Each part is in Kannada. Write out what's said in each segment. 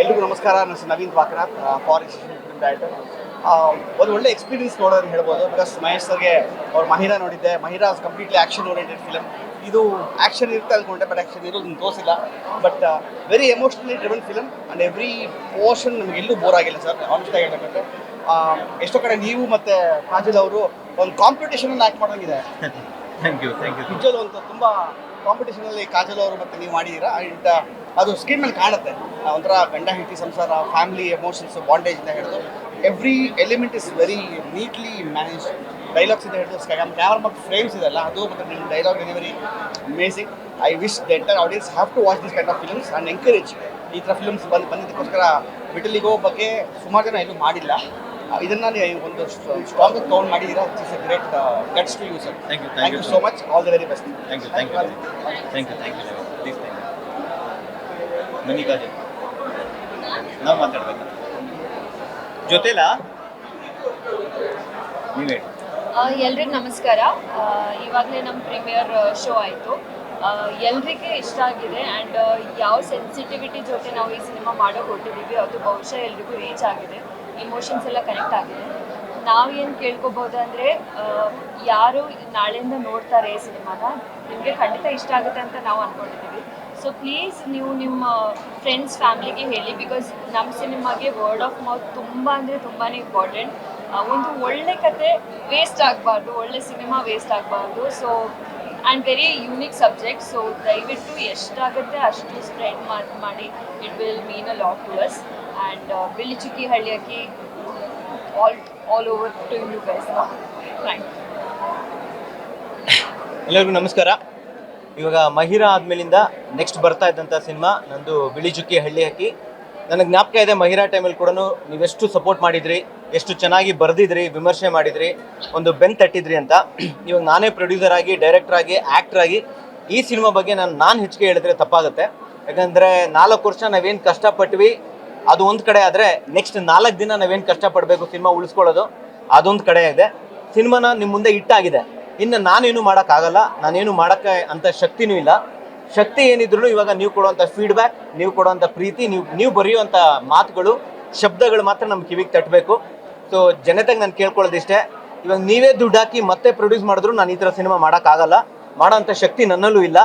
ಎಲ್ರಿಗೂ ನಮಸ್ಕಾರ ನನ್ನ ಹೆಸರು ನವೀನ್ ವಾಕನಾಥ್ ಫಾರೆಸ್ಟ್ ಡೈರೆಕ್ಟರ್ ಒಂದು ಒಳ್ಳೆ ಎಕ್ಸ್ಪೀರಿಯನ್ಸ್ ನೋಡೋದು ಹೇಳ್ಬೋದು ಬಿಕಾಸ್ ಮಹೇಶ್ ಸರ್ಗೆ ಅವ್ರ ಮಹಿರಾ ನೋಡಿದ್ದೆ. Mahira completely action oriented film ಇದು ಆ್ಯಕ್ಷನ್ ಇರುತ್ತೆ ಅಂದ್ಕೊಂಡೆ ಬಟ್ ಆ್ಯಕ್ಷನ್ ಇರೋದು ನಿಮ್ಗೆ ತೋರಿಸಿಲ್ಲ. But very emotionally driven film and every portion ನಮ್ಗೆ ಎಲ್ಲೂ ಬೋರ್ ಆಗಿಲ್ಲ ಸರ್ ಆನೆಸ್ಟ್ ಆಗಿ ಹೇಳ್ಬೇಕಂದ್ರೆ ಎಷ್ಟೋ ಕಡೆ ನೀವು ಮತ್ತು ಕಾಜಲ್ ಅವರು ಒಂದು ಕಾಂಪಿಟೇಷನಲ್ಲಿ act ಮಾಡೋಂಗಿದೆ. Thank you thank you ನಿಜವಲ್ಲೂ ಒಂದು ತುಂಬ ಕಾಂಪಿಟೇಷನಲ್ಲಿ ಕಾಜಲ್ ಅವರು ಮತ್ತೆ ನೀವು ಮಾಡಿದ್ದೀರಾ? ಅಂಡ್ ಅದು ಸ್ಕ್ರೀನ್ ಮೇಲೆ ಕಾಣುತ್ತೆ. ಒಂಥರ ಗಂಡ, ಹೆಂಡತಿ, ಸಂಸಾರ ಫ್ಯಾಮಿಲಿ ಎಮೋಷನ್ಸ್ ಬಾಂಡೇಜ್ ಅಂತ ಹಿಡಿದು every element is very neatly manage dialogues ಇಂದ ಹಿಡಿದು ಕ್ಯಾಮ್ರಾ ಮತ್ತು ಫ್ರೇಮ್ಸ್ ಇದೆಲ್ಲ, ಅದು ಮತ್ತು ನಿಮ್ಮ dialogue delivery amazing I wish the entire audience have to watch this kind of films and encourage ಈ ಥರ ಫಿಲ್ಮ್ಸ್ ಬಂದು ಬಂದಿದ್ದಕ್ಕೋಸ್ಕರ ಮಿಟಲಿಗೋ ಬಗ್ಗೆ ಸುಮಾರು ಜನ ಎಲ್ಲೂ ಮಾಡಿಲ್ಲ. ಇದನ್ನ ಒಂದು ಸ್ಟ್ರಾಂಗ್ ಕೌಂಟ್ ಮಾಡಿದೀರಾ it's great guts to you sir thank you thank you so much all the very best thank you thank you thank you thank you please thank you ನಾವು ಮಾತಾಡ್ಬೇಕು? ಜೊತೆಲಾ? ನೀವೇ ಎಲ್ರಿಗೂ ನಮಸ್ಕಾರ. ಇವಾಗಲೇ ನಮ್ಮ ಪ್ರೀಮಿಯರ್ ಶೋ ಆಯಿತು. ಎಲ್ರಿಗೆ ಇಷ್ಟ ಆಗಿದೆ ಆ್ಯಂಡ್ ಯಾವ ಸೆನ್ಸಿಟಿವಿಟಿ ಜೊತೆ ನಾವು ಈ ಸಿನಿಮಾ ಮಾಡೋಕೆ ಹೊಟ್ಟಿದ್ದೀವಿ ಅದು ಬಹುಶಃ ಎಲ್ರಿಗೂ ರೀಚ್ ಆಗಿದೆ. ಇಮೋಷನ್ಸ್ ಎಲ್ಲ ಕನೆಕ್ಟ್ ಆಗಿದೆ. ನಾವೇನು ಕೇಳ್ಕೊಬೋದು ಅಂದರೆ ಯಾರು ನಾಳೆಯಿಂದ ನೋಡ್ತಾರೆ ಈ ಸಿನಿಮಾನ, ನಿಮಗೆ ಖಂಡಿತ ಇಷ್ಟ ಆಗುತ್ತೆ ಅಂತ ನಾವು ಅಂದ್ಕೊಂಡಿದ್ದೀವಿ ಸೊ ಪ್ಲೀಸ್ ನೀವು ನಿಮ್ಮ ಫ್ರೆಂಡ್ಸ್ ಫ್ಯಾಮ್ಲಿಗೆ ಹೇಳಿ ಬಿಕಾಸ್ ನಮ್ಮ ಸಿನಿಮಾಗೆ ವರ್ಡ್ ಆಫ್ ಮೌತ್ ತುಂಬ ಅಂದರೆ ತುಂಬಾ ಇಂಪಾರ್ಟೆಂಟ್ ಒಂದು ಒಳ್ಳೆ ಕತೆ ವೇಸ್ಟ್ ಆಗಬಾರ್ದು, ಒಳ್ಳೆ ಸಿನಿಮಾ ವೇಸ್ಟ್ ಆಗಬಾರ್ದು. So and very unique subject so ದಯವಿಟ್ಟು ಎಷ್ಟಾಗುತ್ತೆ ಅಷ್ಟು ಸ್ಪ್ರೆಡ್ ಮಾಡಿ it will mean a lot to us and Bili Chukki Halli Hakki all all over to you guys thank you ಎಲ್ಲರಿಗೂ ನಮಸ್ಕಾರ. ಇವಾಗ ಮಹಿರಾ ಆದ್ಮೇಲಿಂದ ನೆಕ್ಸ್ಟ್ ಬರ್ತಾ ಇದ್ದಂಥ ಸಿನಿಮಾ ನಂದು ಬಿಳಿ ಚುಕ್ಕಿ ಹಳ್ಳಿ ಹಾಕಿ ನನಗೆ ಜ್ಞಾಪಕ ಇದೆ ಮಹಿರಾ ಟೈಮಲ್ಲಿ ಕೂಡ ನೀವೆಷ್ಟು ಸಪೋರ್ಟ್ ಮಾಡಿದ್ರಿ, ಎಷ್ಟು ಚೆನ್ನಾಗಿ ಬರೆದಿದ್ರಿ, ವಿಮರ್ಶೆ ಮಾಡಿದ್ರಿ, ಒಂದು ಬೆನ್ ತಟ್ಟಿದ್ರಿ ಅಂತ. ಇವಾಗ ನಾನೇ ಪ್ರೊಡ್ಯೂಸರ್ ಆಗಿ ಡೈರೆಕ್ಟರ್ ಆಗಿ ಆ್ಯಕ್ಟರ್ ಆಗಿ ಈ ಸಿನಿಮಾ ಬಗ್ಗೆ ನಾನು ನಾನು ಹೆಚ್ಚಿಗೆ ಹೇಳಿದ್ರೆ ತಪ್ಪಾಗುತ್ತೆ. ಯಾಕಂದರೆ ನಾಲ್ಕು ವರ್ಷ ನಾವೇನು ಕಷ್ಟಪಟ್ವಿ, ಅದು ಒಂದು ಕಡೆ ಆದರೆ ನೆಕ್ಸ್ಟ್ ನಾಲ್ಕು ದಿನ ನಾವೇನು ಕಷ್ಟಪಡಬೇಕು ಸಿನಿಮಾ ಉಳಿಸ್ಕೊಳ್ಳೋದು, ಅದೊಂದು ಕಡೆ ಇದೆ ಸಿನಿಮಾನ ನಿಮ್ಮ ಮುಂದೆ ಇಟ್ಟಾಗಿದೆ ಇನ್ನು ನಾನೇನು ಮಾಡೋಕ್ಕಾಗಲ್ಲ, ನಾನೇನು ಮಾಡೋಕ್ಕೆ ಅಂತ ಶಕ್ತಿನೂ ಇಲ್ಲ. ಶಕ್ತಿ ಏನಿದ್ರು ಇವಾಗ ನೀವು ಕೊಡುವಂಥ ಫೀಡ್ಬ್ಯಾಕ್ ನೀವು ಕೊಡುವಂಥ ಪ್ರೀತಿ, ನೀವು ನೀವು ಬರೆಯುವಂಥ ಮಾತುಗಳು, ಶಬ್ದಗಳು ಮಾತ್ರ ನಮ್ಮ ಕಿವಿಗೆ ತಟ್ಟಬೇಕು. ಸೊ ಜನತೆಗೆ ನಾನು ಕೇಳ್ಕೊಳ್ಳೋದಿಷ್ಟೇ ಇವಾಗ ನೀವೇ ದುಡ್ಡು ಹಾಕಿ ಮತ್ತೆ ಪ್ರೊಡ್ಯೂಸ್ ಮಾಡಿದ್ರು ನಾನು ಈ ಥರ ಸಿನಿಮಾ ಮಾಡೋಕ್ಕಾಗಲ್ಲ ಮಾಡೋಂಥ ಶಕ್ತಿ ನನ್ನಲ್ಲೂ ಇಲ್ಲ.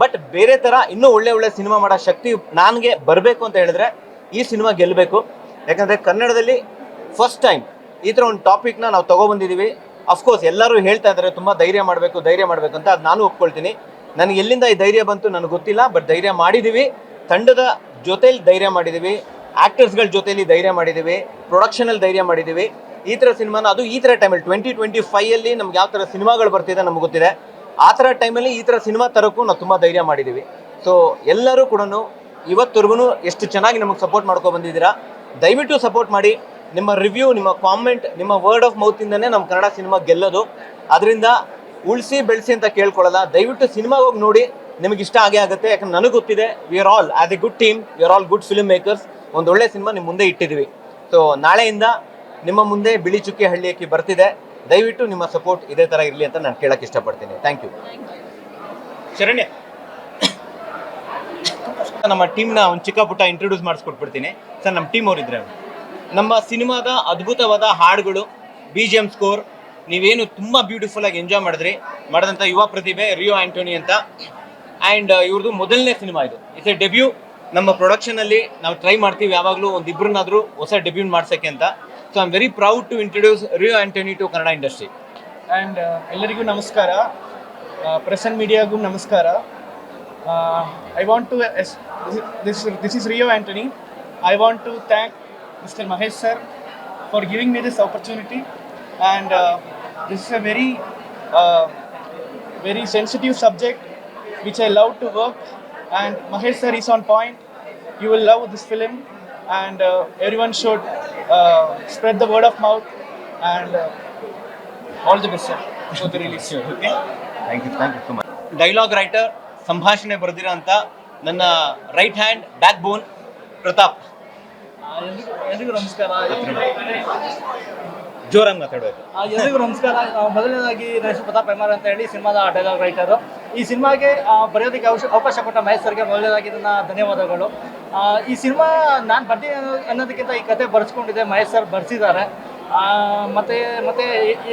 ಬಟ್ ಬೇರೆ ಥರ ಇನ್ನೂ ಒಳ್ಳೆ ಒಳ್ಳೆ ಸಿನಿಮಾ ಮಾಡೋ ಶಕ್ತಿ ನನಗೆ ಬರಬೇಕು ಅಂತ ಹೇಳಿದ್ರೆ ಈ ಸಿನಿಮಾ ಗೆಲ್ಲಬೇಕು ಯಾಕಂದರೆ ಕನ್ನಡದಲ್ಲಿ ಫಸ್ಟ್ ಟೈಮ್ ಈ ಥರ ಒಂದು ಟಾಪಿಕ್ನ ನಾವು ತೊಗೊಬಂದಿದ್ದೀವಿ ಅಫ್ಕೋರ್ಸ್ ಎಲ್ಲರೂ ಹೇಳ್ತಾ ಇದ್ದಾರೆ, ತುಂಬ ಧೈರ್ಯ ಮಾಡಬೇಕು ಧೈರ್ಯ ಮಾಡಬೇಕು ಅಂತ, ಅದು ನಾನು ಒಪ್ಕೊಳ್ತೀನಿ. ನನಗೆ ಎಲ್ಲಿಂದ ಈ ಧೈರ್ಯ ಬಂತು ನನಗೆ ಗೊತ್ತಿಲ್ಲ ಬಟ್ ಧೈರ್ಯ ಮಾಡಿದ್ದೀವಿ ತಂಡದ ಜೊತೆಲಿ ಧೈರ್ಯ ಮಾಡಿದ್ದೀವಿ ಆ್ಯಕ್ಟರ್ಸ್ಗಳ ಜೊತೆಯಲ್ಲಿ ಧೈರ್ಯ ಮಾಡಿದ್ದೀವಿ ಪ್ರೊಡಕ್ಷನಲ್ಲಿ ಧೈರ್ಯ ಮಾಡಿದ್ದೀವಿ ಈ ಥರ ಸಿನಿಮಾನ ಅದು ಈ ಥರ ಟೈಮಲ್ಲಿ ಟ್ವೆಂಟಿ ಟ್ವೆಂಟಿ ಫೈಯಲ್ಲಿ ನಮ್ಗೆ ಯಾವ ಥರ ಸಿನಿಮಾಗಳು ಬರ್ತಿದೆ ನಮ್ಗೆ ಗೊತ್ತಿದೆ. ಆ ಥರ ಟೈಮಲ್ಲಿ ಈ ಥರ ಸಿನಿಮಾ ತರೋಕ್ಕೂ ನಾವು ತುಂಬ ಧೈರ್ಯ ಮಾಡಿದ್ದೀವಿ ಸೊ ಎಲ್ಲರೂ ಕೂಡ ಇವತ್ತವರೆಗೂ ಎಷ್ಟು ಚೆನ್ನಾಗಿ ನಮಗೆ ಸಪೋರ್ಟ್ ಮಾಡ್ಕೊ ಬಂದಿದ್ದೀರಾ, ದಯವಿಟ್ಟು ಸಪೋರ್ಟ್ ಮಾಡಿ. ನಿಮ್ಮ ರಿವ್ಯೂ ನಿಮ್ಮ ಕಾಮೆಂಟ್ ನಿಮ್ಮ ವರ್ಡ್ ಆಫ್ ಮೌತಿಂದನೇ ನಮ್ಮ ಕನ್ನಡ ಸಿನಿಮಾ ಗೆಲ್ಲೋದು. ಅದರಿಂದ ಉಳಿಸಿ ಬೆಳೆಸಿ ಅಂತ ಕೇಳ್ಕೊಳ್ಳಲ್ಲ. ದಯವಿಟ್ಟು ಸಿನಿಮಾ ಹೋಗಿ ನೋಡಿ. ನಿಮಗೆ ಇಷ್ಟ ಆಗೇ ಆಗುತ್ತೆ. ಯಾಕಂದ್ರೆ ನನಗೆ ಗೊತ್ತಿದೆ we are all as a good team we are all good film makers ಒಂದು ಒಳ್ಳೆ ಸಿನಿಮಾ ನಿಮ್ಮ ಮುಂದೆ ಇಟ್ಟಿದ್ದೀವಿ ಸೊ ನಾಳೆಯಿಂದ ನಿಮ್ಮ ಮುಂದೆ ಬಿಳಿ ಚುಕ್ಕಿ ಹಳ್ಳಿಯಕ್ಕೆ ಬರ್ತಿದೆ. ದಯವಿಟ್ಟು ನಿಮ್ಮ ಸಪೋರ್ಟ್ ಇದೇ ಥರ ಇರಲಿ ಅಂತ ನಾನು ಕೇಳಕ್ಕೆ ಇಷ್ಟಪಡ್ತೀನಿ. ಥ್ಯಾಂಕ್ ಯು ಶರಣ್ಯ, ನಮ್ಮ ಟೀಮ್ನ ಒಂದು ಚಿಕ್ಕ ಪುಟ್ಟ ಇಂಟ್ರೊಡ್ಯೂಸ್ ಮಾಡಿಸ್ಕೊಟ್ಬಿಡ್ತೀನಿ. ಸರ್ ನಮ್ಮ ಟೀಮ್ ಅವರಿದ್ರೆ. ನಮ್ಮ ಸಿನಿಮಾದ ಅದ್ಭುತವಾದ ಹಾಡುಗಳು ಬಿ ಜಿ ಎಂ ಸ್ಕೋರ್ ನೀವೇನು ತುಂಬ ಬ್ಯೂಟಿಫುಲ್ ಆಗಿ ಎಂಜಾಯ್ ಮಾಡಿದ್ರಿ. ಮಾಡಿದಂಥ ಯುವ ಪ್ರತಿಭೆ, ರಿಯೋ ಆಂಟೋನಿ ಅಂತ. ಆ್ಯಂಡ್ ಇವ್ರದ್ದು ಮೊದಲನೇ ಸಿನಿಮಾ ಇದು. ಇಟ್ಸ್ ಎ ಡೆಬ್ಯೂ ನಮ್ಮ ಪ್ರೊಡಕ್ಷನಲ್ಲಿ ನಾವು ಟ್ರೈ ಮಾಡ್ತೀವಿ ಯಾವಾಗಲೂ ಒಂದು ಹೊಸ ಡೆಬ್ಯೂ ಮಾಡ್ಸೋಕ್ಕೆ ಅಂತ. So I am very proud to introduce Rio Antony to Kannada industry and ಎಲ್ಲರಿಗೂ ನಮಸ್ಕಾರ. ಪ್ರೆಸೆಂಟ್ ಮೀಡಿಯಾಗೂ ನಮಸ್ಕಾರ. I want to this this is Rio Antony. I want to thank mister Mahesh sir for giving me this opportunity and this a very, uh, very sensitive subject which I love to work. And Mahesh sir is on point. You will love this film, and uh, everyone should uh, spread the word of mouth. And uh, all the best, sir, for the release. Okay. thank you thank you so much dialogue writer ಸಂಭಾಷಣೆ ಬರೆದಿರೋ ಅಂತ ನನ್ನ right hand backbone Pratap ಎಲ್ರಿಗೂ ನಮಸ್ಕಾರ ಜೋರಾಗಿ ಮಾತಾಡಬೇಕು. ಎಲ್ರಿಗೂ ನಮಸ್ಕಾರ. ಮೊದಲನೇದಾಗಿ ನರೇಶ್ ಪ್ರತಾಪ್ ಎಂ ಅಂತ ಹೇಳಿ ಸಿನಿಮಾದ ಡೈಲಾಗ್ ರೈಟರು ಈ ಸಿನಿಮಾಗೆ ಬರೆಯೋದಕ್ಕೆ ಅವಕಾಶ ಕೊಟ್ಟ ಮಹೇಶ್ ಸರ್ಗೆ ಮೊದಲನೇದಾಗಿ ನನ್ನ ಧನ್ಯವಾದಗಳು. ಈ ಸಿನಿಮಾ ನಾನು ಬರ್ತೀನಿ ಅನ್ನೋದಕ್ಕಿಂತ ಈ ಕತೆ ಬರ್ಸ್ಕೊಂಡಿದ್ದೆ ಮಹೇಶ್ ಸರ್ ಬರ್ಸಿದ್ದಾರೆ. ಮತ್ತೆ ಮತ್ತೆ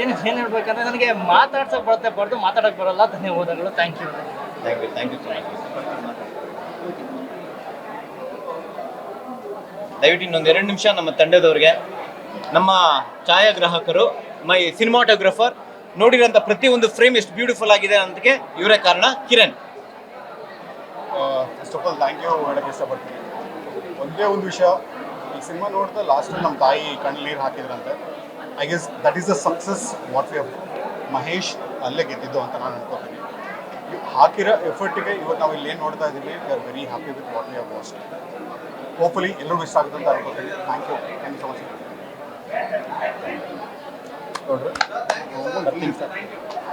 ಏನು ಏನು ಹೇಳ್ಬೇಕಂದ್ರೆ ನನಗೆ ಮಾತಾಡ್ಸೋಕೆ ಬರುತ್ತೆ ಬರೆದು ಮಾತಾಡೋಕೆ ಬರಲ್ಲ. ಧನ್ಯವಾದಗಳು. Thank you thank you thank you so much ದಯವಿಟ್ಟು ಇನ್ನೊಂದು ಎರಡು ನಿಮಿಷ ನಮ್ಮ ತಂಡದವ್ರಿಗೆ ನಮ್ಮ ಛಾಯಾಗ್ರಾಹಕರು ಮೈ ಸಿನಿಮಾಟೋಗ್ರಫರ್ ನೋಡಿರೋಂಥ ಒಂದು ಫ್ರೇಮ್ ಎಷ್ಟು ಬ್ಯೂಟಿಫುಲ್ ಆಗಿದೆ ಅನ್ನೋದಕ್ಕೆ ಇವರೇ ಕಾರಣ, Kiran. First of all thank you ಹೇಳಕ್ಕೆ ಇಷ್ಟಪಡ್ತೀನಿ. ಒಂದೇ ಒಂದು ವಿಷಯ, ಈ ಸಿನಿಮಾ ನೋಡಿದ್ರೆ ಲಾಸ್ಟಲ್ಲಿ ನಮ್ಮ ತಾಯಿ ಕಣ್ಣು ನೀರು ಹಾಕಿದ್ರಂತೆ. I guess that is the success what we Mahesh ಅಲ್ಲೇ ಗೆದ್ದಿದ್ದು ಅಂತ ನಾನು ಅನ್ಕೋತೀನಿ. ಹಾಕಿರೋ ಎಫರ್ಟಿಗೆ ಇವತ್ತು ನಾವು ಇಲ್ಲಿ ಏನು ನೋಡ್ತಾ ಇದ್ದೀವಿ we are very happy with what we have vast hopefully ಎಲ್ಲರೂ ಇಷ್ಟ ಆಗುತ್ತೆ ಅಂತ ಅನ್ಕೋತೀನಿ. Thank you thank you so much Nothing, sir.